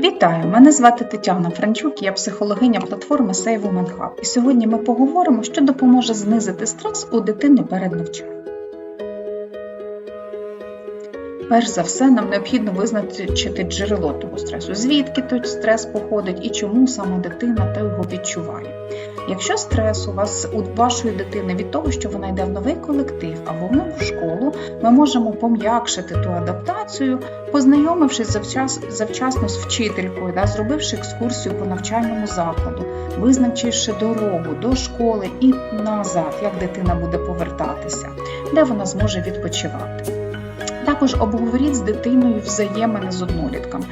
Вітаю! Мене звати Тетяна Франчук, я психологиня платформи Save Women Hub. І сьогодні ми поговоримо, що допоможе знизити стрес у дитини перед навчанням. Перш за все, нам необхідно визначити джерело того стресу, звідки той стрес походить і чому саме дитина та його відчуває. Якщо стрес у вас у вашої дитини від того, що вона йде в новий колектив або в нову школу, ми можемо пом'якшити ту адаптацію, познайомившись завчас, завчасно з вчителькою, да, зробивши екскурсію по навчальному закладу, визначивши дорогу до школи і назад, як дитина буде повертатися, де вона зможе відпочивати. Також обговоріть з дитиною взаємини з однолітком,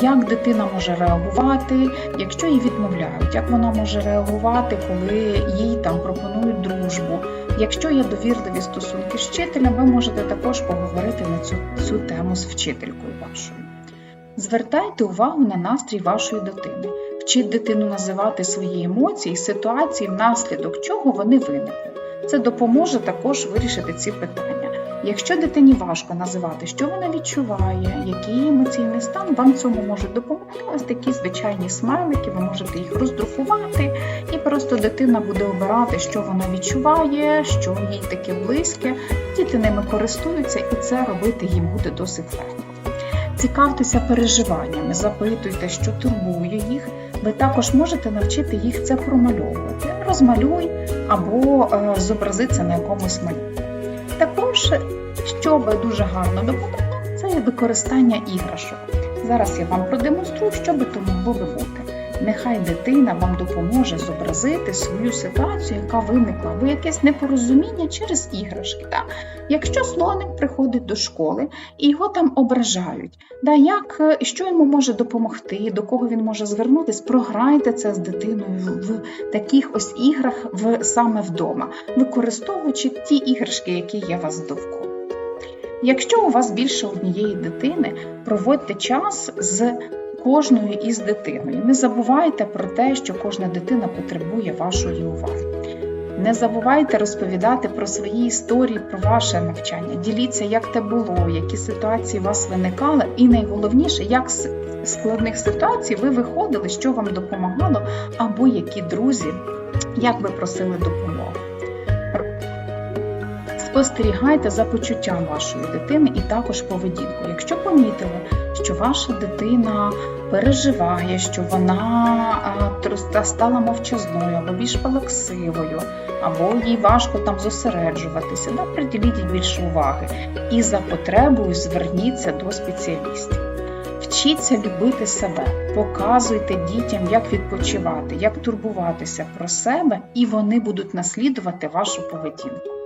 як дитина може реагувати, якщо їй відмовляють, як вона може реагувати, коли їй там пропонують дружбу. Якщо є довірливі стосунки з вчителем, ви можете також поговорити на цю, цю тему з вчителькою вашою. Звертайте увагу на настрій вашої дитини. Вчіть дитину називати свої емоції, ситуації, внаслідок чого вони виникли. Це допоможе також вирішити ці питання. Якщо дитині важко називати, що вона відчуває, який емоційний стан, вам цьому можуть допомогти ось такі звичайні смайлики, ви можете їх роздрукувати, і просто дитина буде обирати, що вона відчуває, що їй таке близьке. Діти ними користуються, і це робити їм буде досить легко. Цікавтеся переживаннями, запитуйте, що турбує їх. Ви також можете навчити їх це промальовувати. Розмалюй або е, зобрази це на якомусь малюнку. Також, що би дуже гарно допомогло, це є використання іграшок. Зараз я вам продемонструю, що би тому було бути. Нехай дитина вам допоможе зобразити свою ситуацію, яка виникла, або якесь непорозуміння через іграшки. Да? Якщо слоник приходить до школи і його там ображають, да, як, що йому може допомогти, до кого він може звернутися, програйте це з дитиною в таких ось іграх в, саме вдома, використовуючи ті іграшки, які є у вас довкола. Якщо у вас більше однієї дитини, проводьте час з кожною із дитиною. Не забувайте про те, що кожна дитина потребує вашої уваги. Не забувайте розповідати про свої історії, про ваше навчання. Діліться, як те було, які ситуації у вас виникали, і найголовніше, як з складних ситуацій ви виходили, що вам допомагало, або які друзі, як ви просили допомогу. Спостерігайте за почуттям вашої дитини і також поведінку. Якщо помітили, що ваша дитина переживає, що вона стала мовчазною або більш палаксивою, або їй важко там зосереджуватися, да, приділіть більше уваги. І за потребою зверніться до спеціалістів. Вчіться любити себе, показуйте дітям, як відпочивати, як турбуватися про себе, і вони будуть наслідувати вашу поведінку.